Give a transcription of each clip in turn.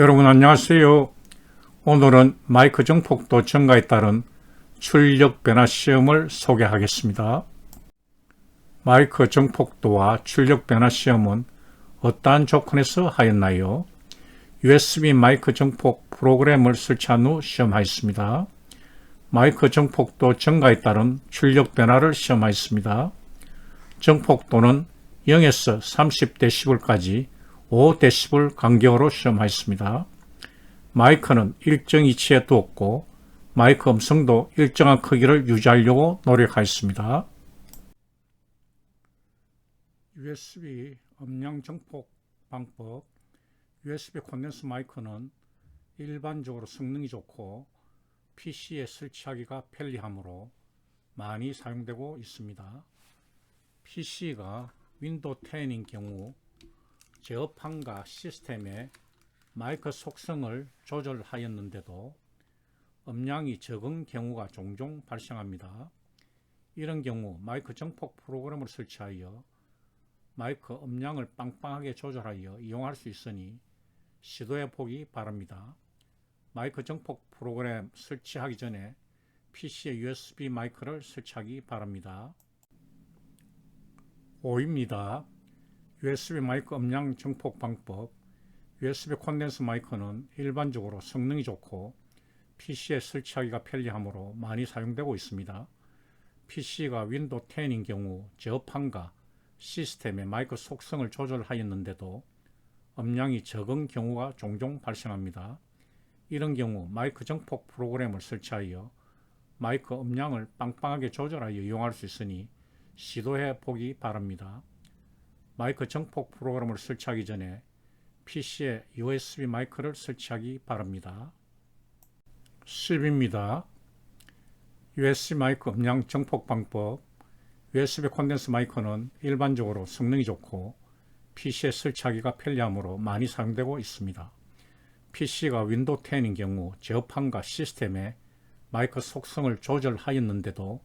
여러분 안녕하세요. 오늘은 마이크 정폭도 증가에 따른 출력 변화 시험을 소개하겠습니다. 마이크 정폭도와 출력 변화 시험은 어떠한 조건에서 하였나요? USB 마이크 정폭 프로그램을 설치한 후 시험하였습니다. 마이크 정폭도 증가에 따른 출력 변화를 시험하였습니다. 정폭도는 0에서 30dB까지 5dB 간격으로 시험하였습니다. 마이크는 일정 위치에 두었고 마이크 음성도 일정한 크기를 유지하려고 노력하였습니다. USB 음량 정폭 방법 USB 콘덴서 마이크는 일반적으로 성능이 좋고 PC에 설치하기가 편리하므로 많이 사용되고 있습니다. PC가 윈도우 10인 경우 제어판과 시스템의 마이크 속성을 조절하였는데도 음량이 적은 경우가 종종 발생합니다. 이런 경우 마이크 정폭 프로그램을 설치하여 마이크 음량을 빵빵하게 조절하여 이용할 수 있으니 시도해 보기 바랍니다. 마이크 정폭 프로그램 설치하기 전에 PC에 USB 마이크를 설치하기 바랍니다. 5입니다. USB 마이크 음량 정폭 방법 USB 콘덴서 마이크는 일반적으로 성능이 좋고 PC에 설치하기가 편리하므로 많이 사용되고 있습니다. PC가 윈도우 10인 경우 제어판과 시스템의 마이크 속성을 조절하였는데도 음량이 적은 경우가 종종 발생합니다. 이런 경우 마이크 정폭 프로그램을 설치하여 마이크 음량을 빵빵하게 조절하여 이용할 수 있으니 시도해 보기 바랍니다. 마이크 정폭 프로그램을 설치하기 전에 PC에 USB 마이크를 설치하기 바랍니다. 10입니다. USB 마이크 음량 정폭 방법 USB 콘덴서 마이크는 일반적으로 성능이 좋고 PC에 설치하기가 편리하므로 많이 사용되고 있습니다. PC가 윈도우 10인 경우 제어판과 시스템에 마이크 속성을 조절하였는데도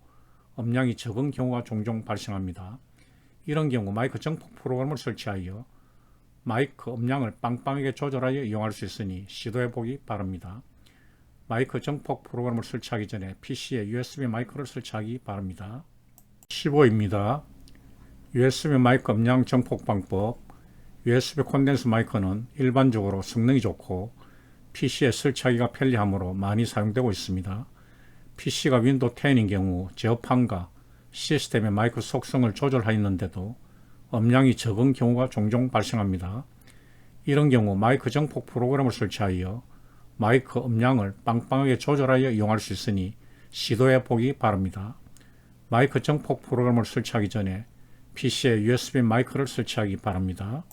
음량이 적은 경우가 종종 발생합니다. 이런 경우 마이크 정폭 프로그램을 설치하여 마이크 음량을 빵빵하게 조절하여 이용할 수 있으니 시도해 보기 바랍니다. 마이크 정폭 프로그램을 설치하기 전에 PC에 USB 마이크를 설치하기 바랍니다. 15입니다. USB 마이크 음량 정폭 방법 USB 콘덴서 마이크는 일반적으로 성능이 좋고 PC에 설치하기가 편리하므로 많이 사용되고 있습니다. PC가 윈도우 10인 경우 제어판과 시스템의 마이크 속성을 조절하였는데도 음량이 적은 경우가 종종 발생합니다. 이런 경우 마이크 정폭 프로그램을 설치하여 마이크 음량을 빵빵하게 조절하여 이용할 수 있으니 시도해 보기 바랍니다. 마이크 정폭 프로그램을 설치하기 전에 PC에 USB 마이크를 설치하기 바랍니다.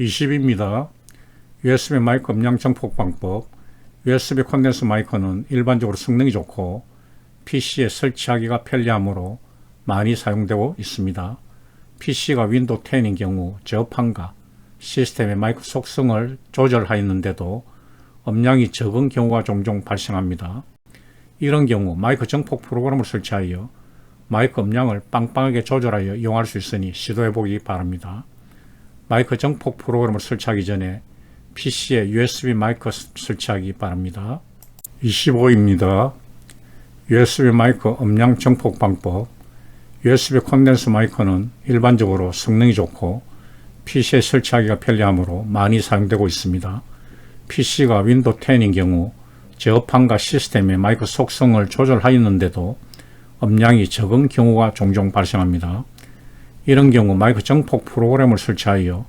20입니다. USB 마이크 음량 정폭 방법 USB 콘덴서 마이크는 일반적으로 성능이 좋고 PC에 설치하기가 편리하므로 많이 사용되고 있습니다. PC가 윈도우 10인 경우 제어판과 시스템의 마이크 속성을 조절하였는데도 음량이 적은 경우가 종종 발생합니다. 이런 경우 마이크 정폭 프로그램을 설치하여 마이크 음량을 빵빵하게 조절하여 이용할 수 있으니 시도해 보기 바랍니다. 마이크 정폭 프로그램을 설치하기 전에 PC에 USB 마이크 설치하기 바랍니다. 25입니다. USB 마이크 음량 정폭 방법 USB 콘덴서 마이크는 일반적으로 성능이 좋고 PC에 설치하기가 편리하므로 많이 사용되고 있습니다. PC가 윈도우 10인 경우 제어판과 시스템의 마이크 속성을 조절하였는데도 음량이 적은 경우가 종종 발생합니다. 이런 경우 마이크 정폭 프로그램을 설치하여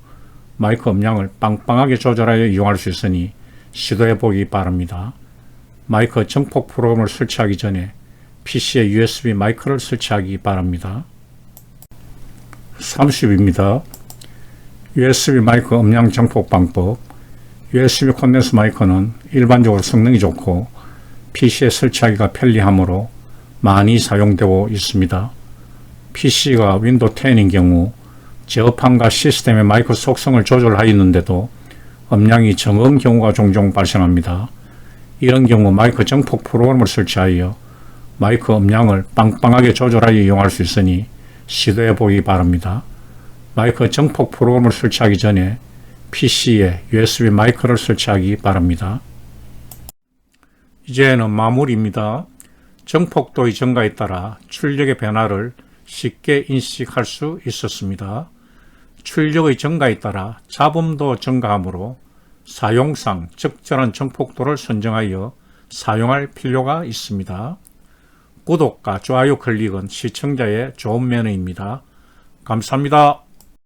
마이크 음량을 빵빵하게 조절하여 이용할 수 있으니 시도해 보기 바랍니다. 마이크 정폭 프로그램을 설치하기 전에 PC에 USB 마이크를 설치하기 바랍니다. 30입니다. USB 마이크 음량 정폭 방법 USB 콘덴서 마이크는 일반적으로 성능이 좋고 PC에 설치하기가 편리하므로 많이 사용되고 있습니다. PC가 윈도우 10인 경우 제어판과 시스템의 마이크 속성을 조절하였는데도 음량이 적은 경우가 종종 발생합니다. 이런 경우 마이크 정폭 프로그램을 설치하여 마이크 음량을 빵빵하게 조절하여 이용할 수 있으니 시도해 보기 바랍니다. 마이크 정폭 프로그램을 설치하기 전에 PC에 USB 마이크를 설치하기 바랍니다. 이제는 마무리입니다. 정폭도의 증가에 따라 출력의 변화를 쉽게 인식할 수 있었습니다. 출력의 증가에 따라 잡음도 증가하므로 사용상 적절한 정폭도를 선정하여 사용할 필요가 있습니다. 구독과 좋아요 클릭은 시청자의 좋은 면입니다. 감사합니다.